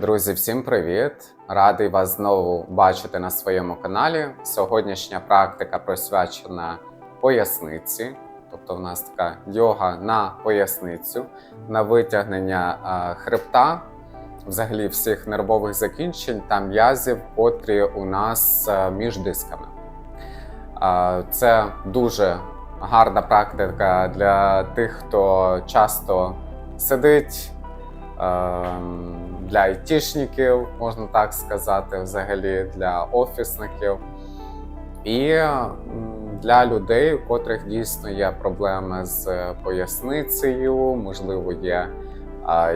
Друзі, всім привіт! Радий вас знову бачити на своєму каналі. Сьогоднішня практика присвячена поясниці, тобто в нас така йога на поясницю, на витягнення хребта, взагалі всіх нервових закінчень та м'язів, котрі у нас між дисками. Це дуже гарна практика для тих, хто часто сидить. Ем, Для айтішників, можна так сказати, взагалі для офісників. І для людей, у котрих дійсно є проблеми з поясницею, можливо, є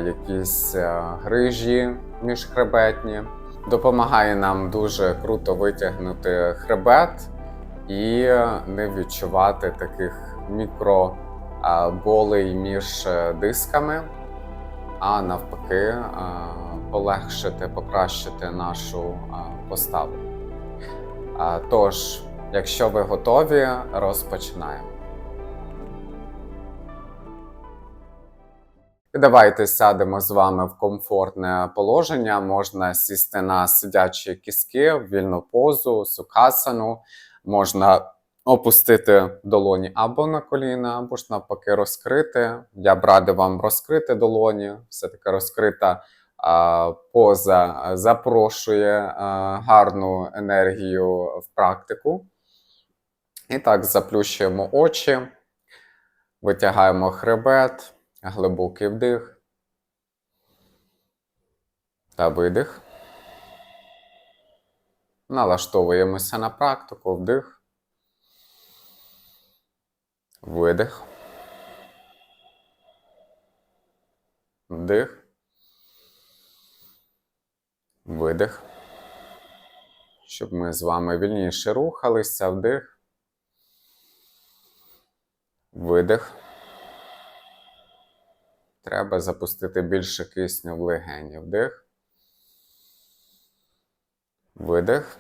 якісь е, грижі міжхребетні. Допомагає нам дуже круто витягнути хребет і не відчувати таких мікро болей між е, дисками, а навпаки, е, полегшити, покращити нашу а, поставу. Тож, якщо ви готові, розпочинаємо. І давайте сядемо з вами в комфортне положення. Можна сісти на сидячі кіски, в вільну позу, сукасану. Можна опустити долоні або на коліна, або ж навпаки розкрити. Я б радив вам розкрити долоні. Все-таки розкрита а, поза запрошує а, гарну енергію в практику. І так, заплющуємо очі, витягаємо хребет, глибокий вдих та видих. Налаштовуємося на практику, вдих, видих, вдих, видих. Щоб ми з вами вільніше рухалися, вдих, видих. Треба запустити більше кисню в легені. Вдих. Видих.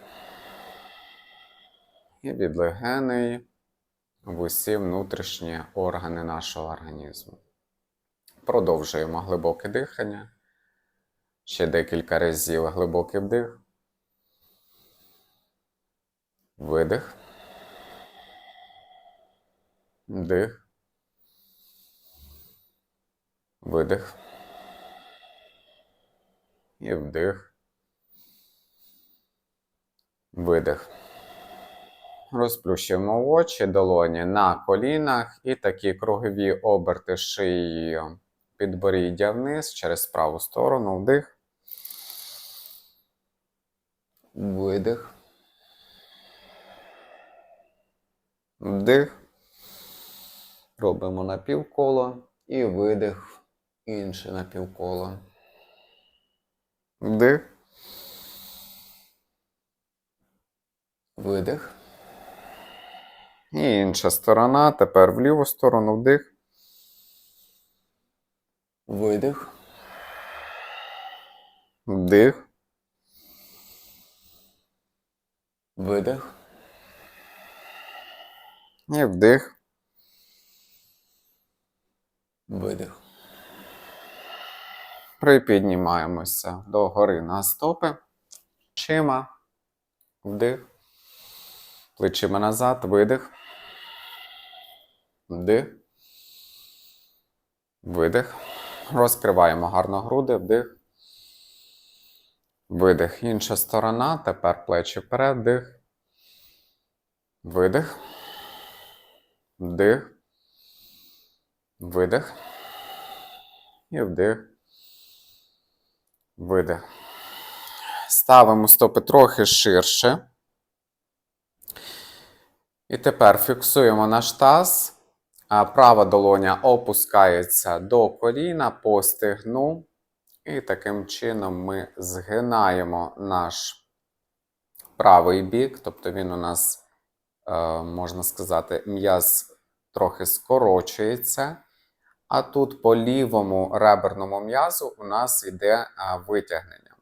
І від легеней в усі внутрішні органи нашого організму. Продовжуємо глибоке дихання. Ще декілька разів глибокий вдих. Видих. Вдих. Видих. І вдих. Видих. Розплющуємо очі, долоні на колінах і такі кругові оберти шиєю підборіддя вниз через праву сторону. Вдих. Видих. Вдих. Робимо напівколо і видих. Інше напівколо. Вдих. Видих. І інша сторона. Тепер в ліву сторону вдих. Видих. Вдих. Видих. І вдих. Видих. Припіднімаємося до гори на стопи. Плечима. Вдих. Плечима назад. Видих. Вдих. Видих. Розкриваємо гарно груди. Вдих. Видих. Інша сторона. Тепер плечі вперед. Вдих. Видих. Вдих. Видих. І вдих. Видих. Ставимо стопи трохи ширше. І тепер фіксуємо наш таз. Права долоня опускається до коліна по стегну. І таким чином ми згинаємо наш правий бік, тобто він у нас, е, можна сказати, м'яз трохи скорочується. А тут по лівому реберному м'язу у нас йде витягнення.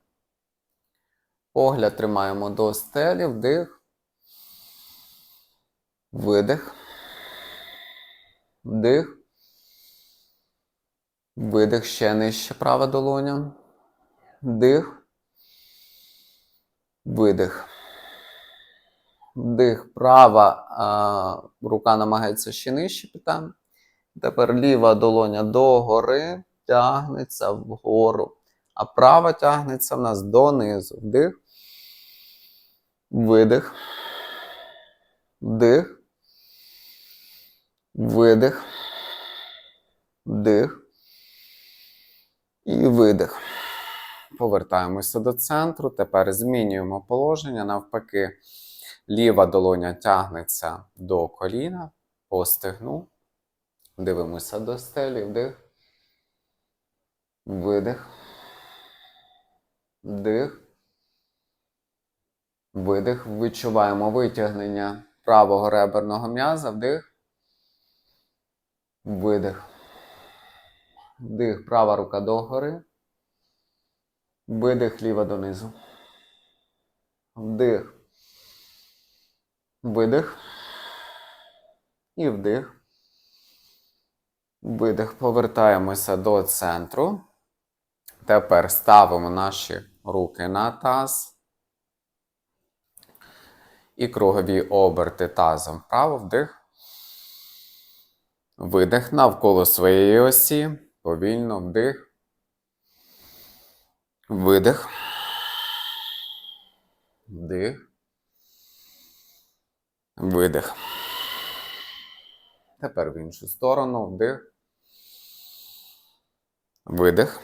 Погляд тримаємо до стелі, вдих, видих, вдих, видих ще нижче права долоня, Вдих. Видих. Вдих. Права а, рука намагається ще нижче піти. Тепер ліва долоня догори тягнеться вгору, а права тягнеться в нас донизу. Вдих. Видих. Вдих. Видих. Вдих. І видих. Повертаємося до центру. Тепер змінюємо положення. Навпаки, ліва долоня тягнеться до коліна, по стегну. Дивимося до стелі. Вдих. Видих. Вдих. Видих. Відчуваємо витягнення правого реберного м'яза. Вдих. Видих. Вдих. Права рука догори. Видих ліва донизу. Вдих. Видих. І вдих. Видих. Повертаємося до центру. Тепер ставимо наші руки на таз. І кругові оберти тазом вправо, вдих. Видих навколо своєї осі. Повільно вдих. Видих. Вдих. Видих. Тепер в іншу сторону. Вдих. Видих.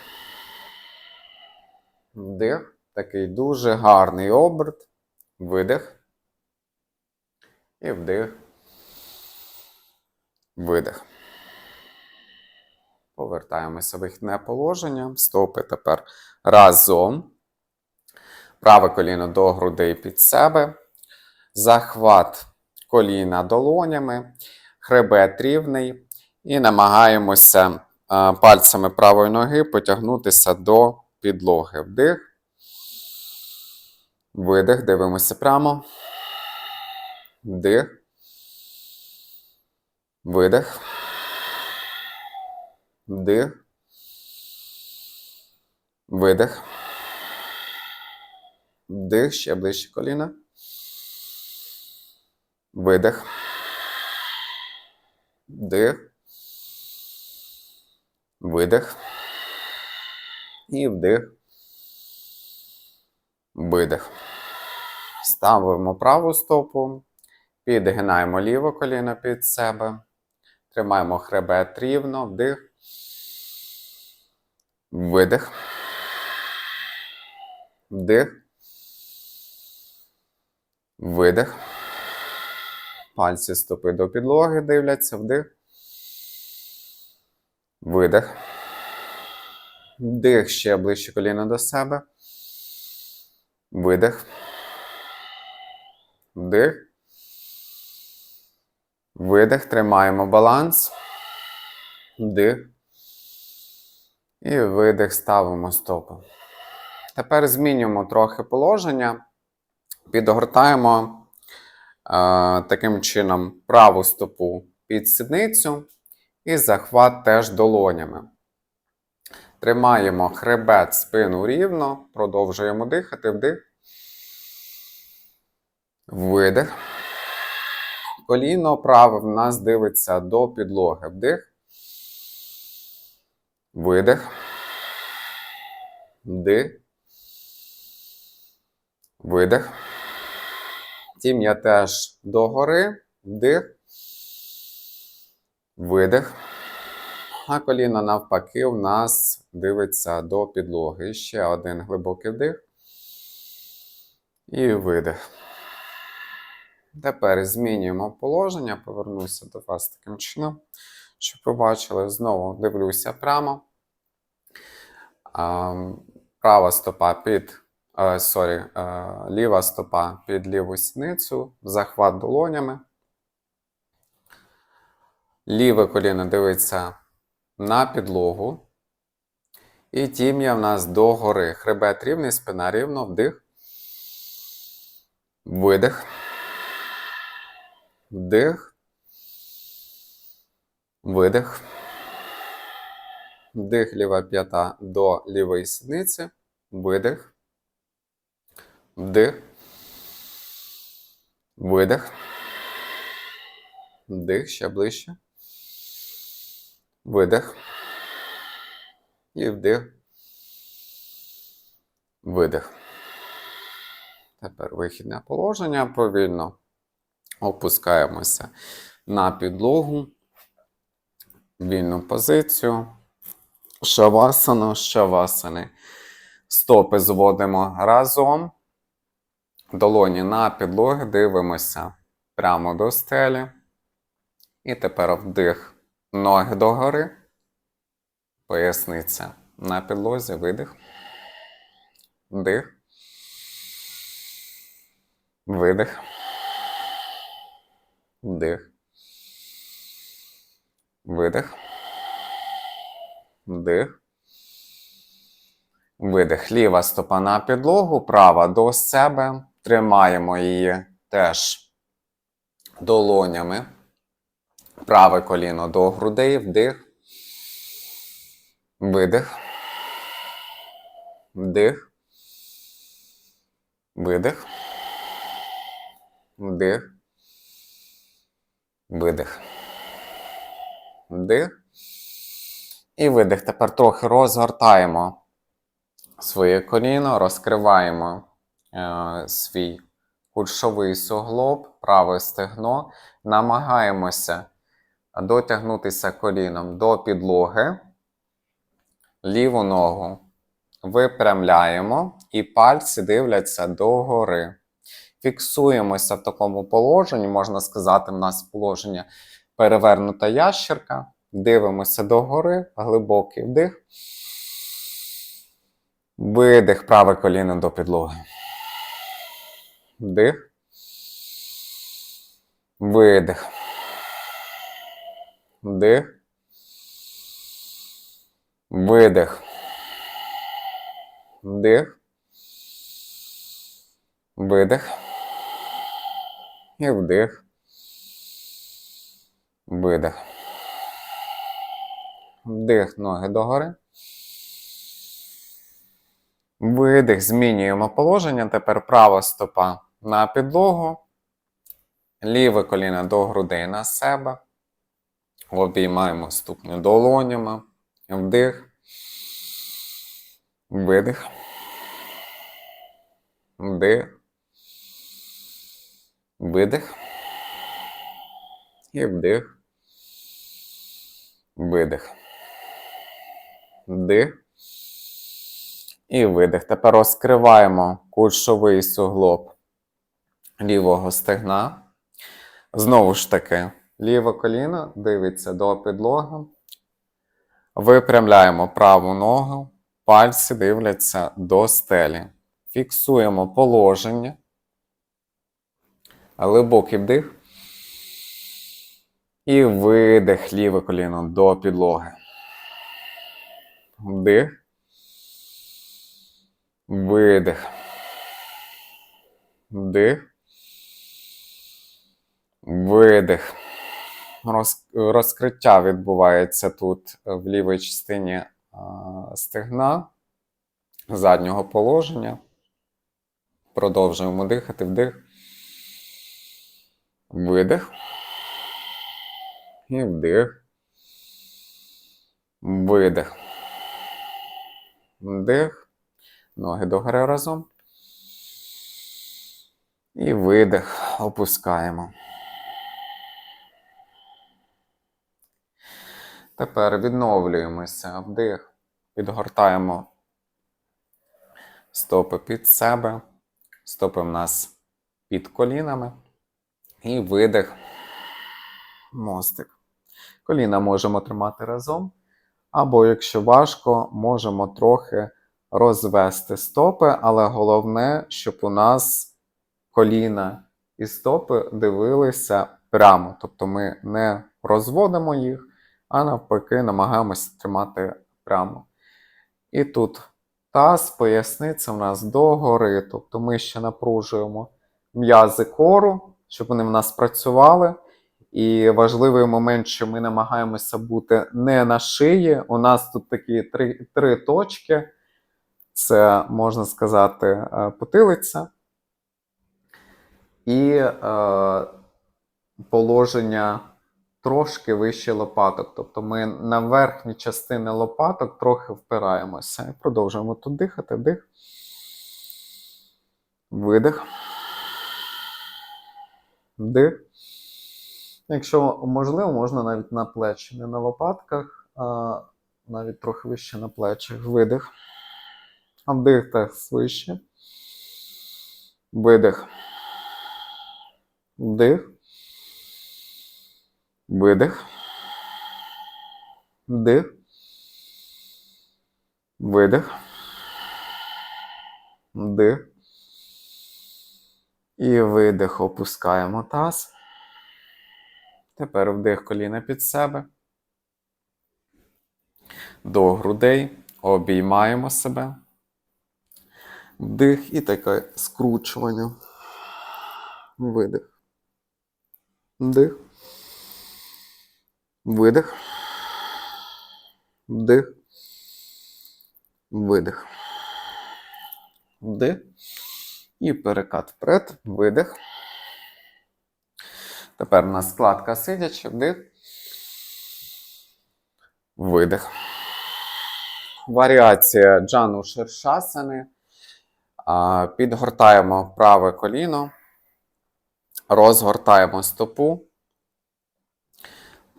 Вдих. Такий дуже гарний оберт. Видих. І вдих. Видих. Повертаємося в вихідне положення. Стопи тепер разом. Праве коліно до грудей під себе. Захват коліна долонями. Хребет рівний. І намагаємося пальцями правої ноги потягнутися до підлоги. Вдих. Видих. Дивимося прямо. Вдих. Видих. Вдих. Видих. Вдих. Ще ближче коліна. Видих. Вдих. Видих. І вдих. Видих. Ставимо праву стопу. Підгинаємо ліве коліно під себе. Тримаємо хребет рівно. Вдих. Видих. Вдих. Видих. Пальці стопи до підлоги дивляться. Вдих. Видих. Вдих ще ближче коліно до себе. Видих. Вдих. Видих. Тримаємо баланс. Вдих. І видих, ставимо стопу. Тепер змінюємо трохи положення. Підгортаємо е, таким чином праву стопу під сідницю і захват теж долонями. Тримаємо хребет, спину рівно, продовжуємо дихати, вдих. Видих. Коліно праве в нас дивиться до підлоги. Вдих. Видих. Вдих. Видих. Тім'я теж догори. Вдих. Видих. А коліно навпаки у нас дивиться до підлоги. Ще один глибокий вдих. І видих. Тепер змінюємо положення. Повернуся до вас таким чином, щоб ви бачили. Знову дивлюся прямо. Права стопа під. е, Сорі, е, ліва стопа під ліву сіницю, захват долонями. Ліве коліно дивиться на підлогу. І тім'я в нас догори. Хребет рівний, спина рівно, вдих. Видих. Вдих. Видих. Вдих ліва п'ята до лівої сідниці. видих, вдих, видих, вдих, ще ближче, видих і вдих, видих. Тепер вихідне положення повільно опускаємося на підлогу, вільну позицію, шавасану, шавасани. Стопи зводимо разом, долоні на підлоги, дивимося прямо до стелі. І тепер вдих, ноги догори, поясниця на підлозі, видих, вдих. Видих. Вдих. Видих. Вдих. Видих. Ліва стопа на підлогу, права до себе. Тримаємо її теж долонями. Праве коліно до грудей. Вдих. Видих. Вдих. Видих. Вдих. Видих. Вдих. І видих. Тепер трохи розгортаємо своє коліно, розкриваємо е, свій кульшовий суглоб, праве стегно. Намагаємося дотягнутися коліном до підлоги. Ліву ногу випрямляємо і пальці дивляться догори. Фіксуємося в такому положенні, можна сказати, в нас положення перевернута ящерка. Дивимося догори, глибокий вдих. Видих, праве коліно до підлоги. Вдих. Видих. Вдих. Видих. Вдих. Видих. І вдих. Видих. Вдих ноги догори. Видих. Змінюємо положення. Тепер права стопа на підлогу. Ліве коліно до грудей на себе. Обіймаємо ступню долонями. Вдих. Видих. Вдих. Видих. І вдих. Видих. Вдих. І видих. Тепер розкриваємо кульшовий суглоб лівого стегна. Знову ж таки, ліве коліно дивиться до підлоги. Випрямляємо праву ногу, пальці дивляться до стелі. Фіксуємо положення. Глибокий вдих. І видих ліве коліно до підлоги. Вдих. Видих. Вдих. Видих. Роз, розкриття відбувається тут в лівій частині а, стегна заднього положення. Продовжуємо дихати вдих. Видих. І вдих. Видих. Вдих. Ноги догори разом. І видих. Опускаємо. Тепер відновлюємося. Вдих. Підгортаємо стопи під себе. Стопи в нас під колінами. І видих. Мостик. Коліна можемо тримати разом. Або, якщо важко, можемо трохи розвести стопи, але головне, щоб у нас коліна і стопи дивилися прямо. Тобто ми не розводимо їх, а навпаки, намагаємося тримати прямо. І тут таз, поясниця в нас догори. Тобто ми ще напружуємо м'язи кору, щоб вони в нас працювали. І важливий момент, що ми намагаємося бути не на шиї. У нас тут такі три, три точки: це можна сказати е, потилиця. І е, положення трошки вище лопаток. Тобто ми на верхні частини лопаток трохи впираємося. І продовжуємо тут дихати. Вдих. Видих. Вдих. Якщо можливо, можна навіть на плечі, не на лопатках, а навіть трохи вище на плечах. Видих. А вдих так свище. Видих. Вдих. Видих. Вдих. Видих. Вдих. І видих. Опускаємо таз. Тепер вдих коліна під себе. До грудей. Обіймаємо себе. Вдих і таке скручування. Видих. Вдих. Видих. Вдих. Видих. Вдих. І перекат вперед. Видих. Тепер у нас складка сидячи. Вдих. Видих. Варіація джану ширшасани. А, Підгортаємо праве коліно. Розгортаємо стопу.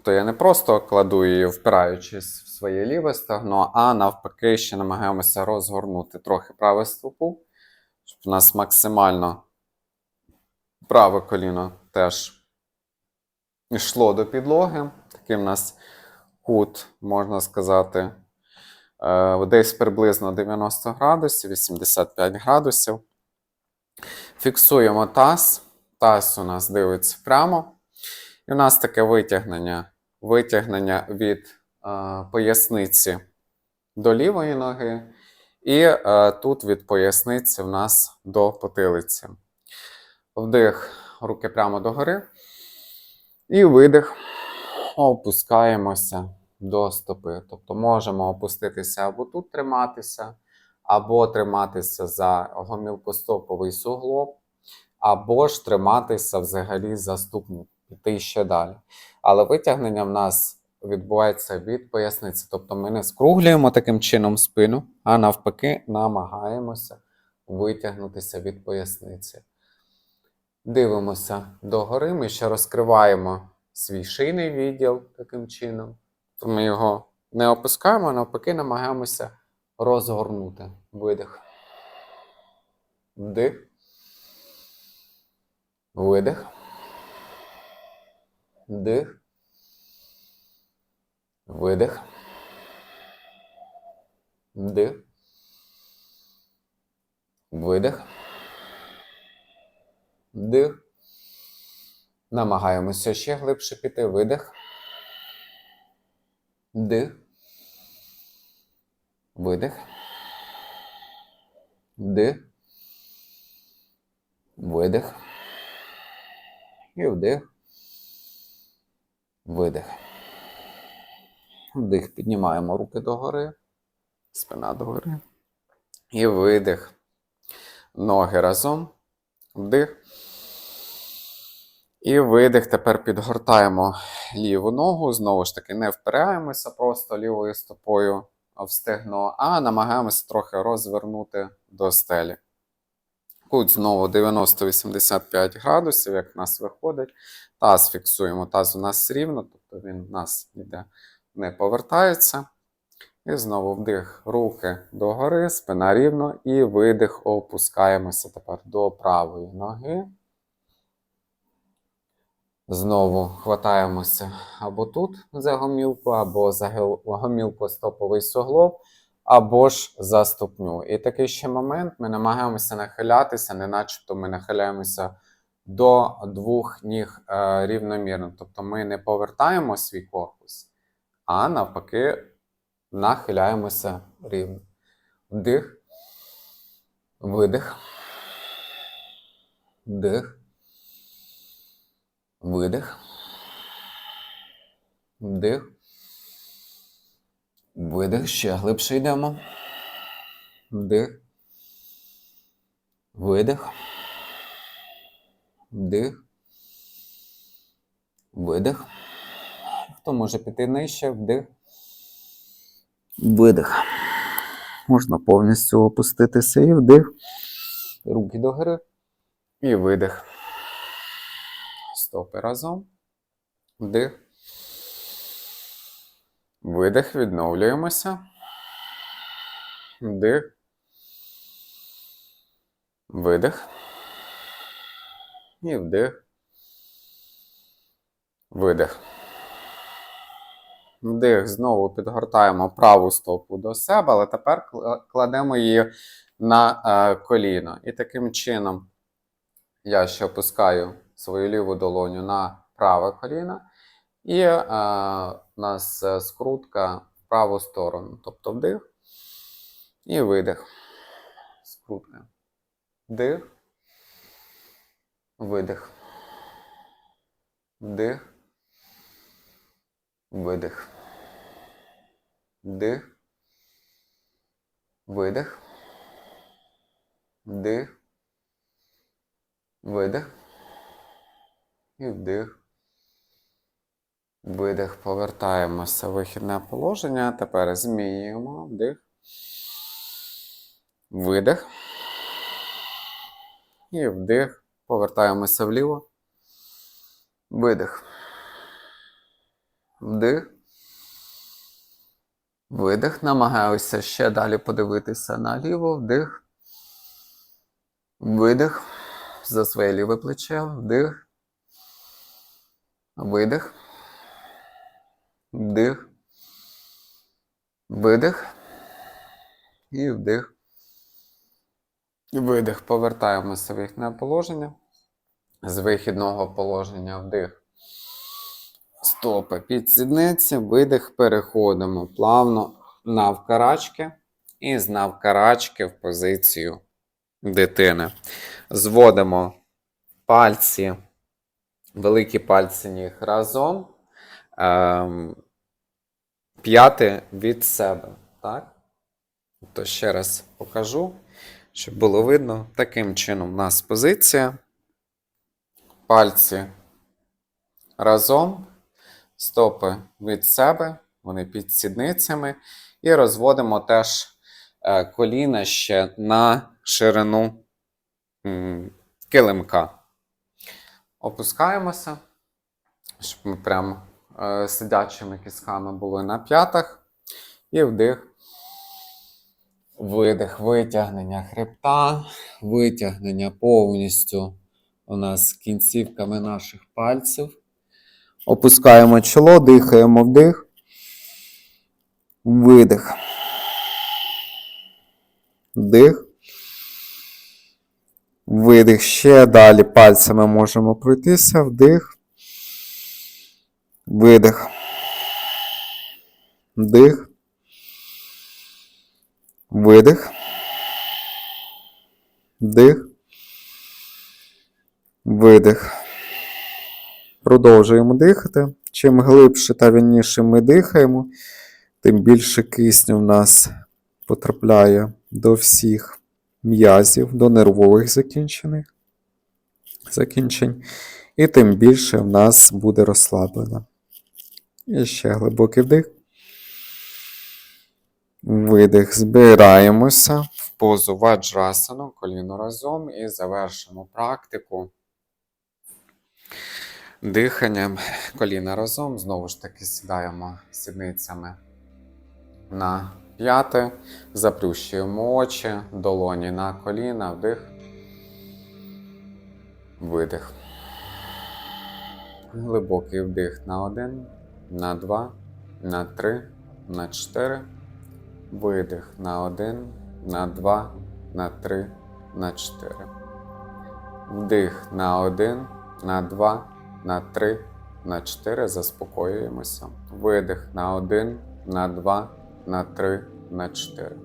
То я не просто кладу її, впираючись в своє ліве стегно, а навпаки, ще намагаємося розгорнути трохи праву стопу, у нас максимально праве коліно теж йшло до підлоги. Такий у нас кут, можна сказати, е, десь приблизно 90 градусів, 85 градусів. Фіксуємо таз. Таз у нас дивиться прямо. І у нас таке витягнення. Витягнення від е, поясниці до лівої ноги. І е, тут від поясниці в нас до потилиці. Вдих, руки прямо догори. І видих. Опускаємося до стопи. Тобто можемо опуститися або тут триматися, або триматися за гомілкостоповий суглоб, або ж триматися взагалі за ступню, піти ще далі. Але витягнення в нас відбувається від поясниці. Тобто ми не скруглюємо таким чином спину, а навпаки, намагаємося витягнутися від поясниці. Дивимося догори, ми ще розкриваємо свій шийний відділ таким чином. Ми його не опускаємо, а навпаки, намагаємося розгорнути. Видих. Вдих. Видих. Вдих. Видих. Вдих. Видих. Вдих. Намагаємося ще глибше піти. Видих. Вдих. Видих. Вдих. Видих. І вдих. Видих. Вдих. Піднімаємо руки догори. Спина догори. І видих. Ноги разом. Вдих. І видих. Тепер підгортаємо ліву ногу. Знову ж таки, не впираємося просто лівою стопою в стегно, а намагаємося трохи розвернути до стелі. Кут знову 90-85 градусів, як в нас виходить. Таз фіксуємо. Таз у нас рівно, тобто він у нас ніде не повертається. І знову вдих, руки догори, спина рівно, і видих, опускаємося тепер до правої ноги. Знову хватаємося або тут за гомілку, або за гомілку стоповий суглоб, або ж за ступню. І такий ще момент ми намагаємося нахилятися, не начебто ми нахиляємося до двох ніг е, рівномірно. Тобто ми не повертаємо свій корпус, а навпаки нахиляємося рівно. Вдих, видих, вдих. Видих. Вдих. Видих. Ще глибше йдемо. Вдих. Видих. Вдих. Видих. Хто може піти нижче? Вдих. Видих. Можна повністю опуститися і вдих. Руки догори. І видих. Стопи разом. Вдих. Видих. Відновлюємося. Вдих. Видих. І вдих. Видих. Вдих. Знову підгортаємо праву стопу до себе, але тепер кладемо її на е, коліно. І таким чином я ще опускаю свою ліву долоню на праве коліно. І е, у нас е, скрутка в праву сторону. Тобто вдих і видих. Скрутка. Вдих. Видих. Вдих. Видих. Вдих. Видих. Вдих. Видих. І вдих. Видих. Повертаємося в вихідне положення. Тепер змінюємо. Вдих. Видих. І вдих. Повертаємося вліво. Видих. Вдих. Видих. Намагаюся ще далі подивитися наліво. Вдих. Видих. За своє ліве плече. Вдих. Видих. Вдих. Видих. І вдих. Видих. Повертаємося в вихідне положення. З вихідного положення вдих. Стопи під сідниці, видих, переходимо плавно навкарачки і з навкарачки в позицію дитини. Зводимо пальці, великі пальці ніг разом, ем, п'яти від себе. Так? То ще раз покажу, щоб було видно. Таким чином у нас позиція. Пальці разом, стопи від себе, вони під сідницями. І розводимо теж е, коліна ще на ширину килимка. Опускаємося, щоб ми прям е, сидячими кісками були на п'ятах. І вдих. Видих, витягнення хребта, витягнення повністю у нас кінцівками наших пальців. Опускаємо чоло, дихаємо вдих. Видих. Вдих. Видих. Ще далі пальцями можемо пройтися. Вдих. Видих. Вдих. Видих. Вдих. Видих. Продовжуємо дихати. Чим глибше та вільніше ми дихаємо, тим більше кисню в нас потрапляє до всіх м'язів, до нервових закінчених закінчень, і тим більше в нас буде розслаблено. І ще глибокий вдих. Видих. Збираємося в позу ваджрасану, коліно разом і завершимо практику. Диханням коліна разом. Знову ж таки сідаємо сідницями на п'яте, заплющуємо очі, долоні на коліна, вдих. Видих. Глибокий вдих на один, на два, на три, на чотири. Видих на один, на два, на три, на чотири. Вдих на один, на два, на три, на чотири. Заспокоюємося. Видих на один, на два, на три, на чотири.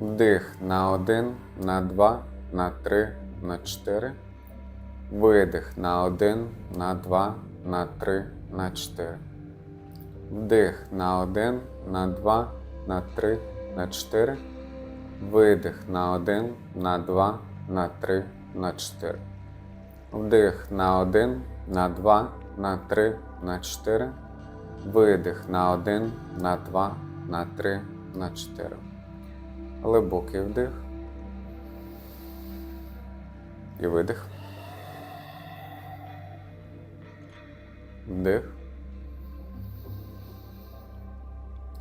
Вдих на один, на два, на три, на чотири. Видих на один, на два, на три, на чотири. Вдих на один, на два, на три, на чотири. Видих на один, на два, на три, на чотири. Вдих на один, на два, на три, на чотири. Видих на один, на два, на три, на чотири. Глибокий вдих. І видих. Вдих.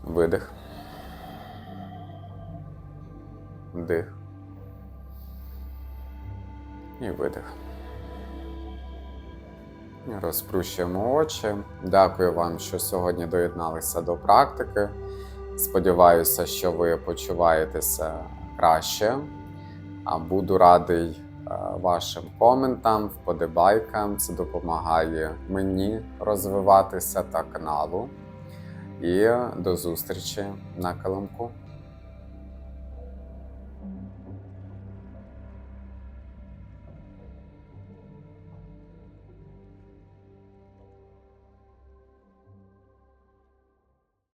Видих. Вдих. І видих. Розплющуємо очі. Дякую вам, що сьогодні доєдналися до практики. Сподіваюся, що ви почуваєтеся краще. Буду радий е, вашим коментам, вподобайкам. Це допомагає мені розвиватися та каналу. І до зустрічі на килимку.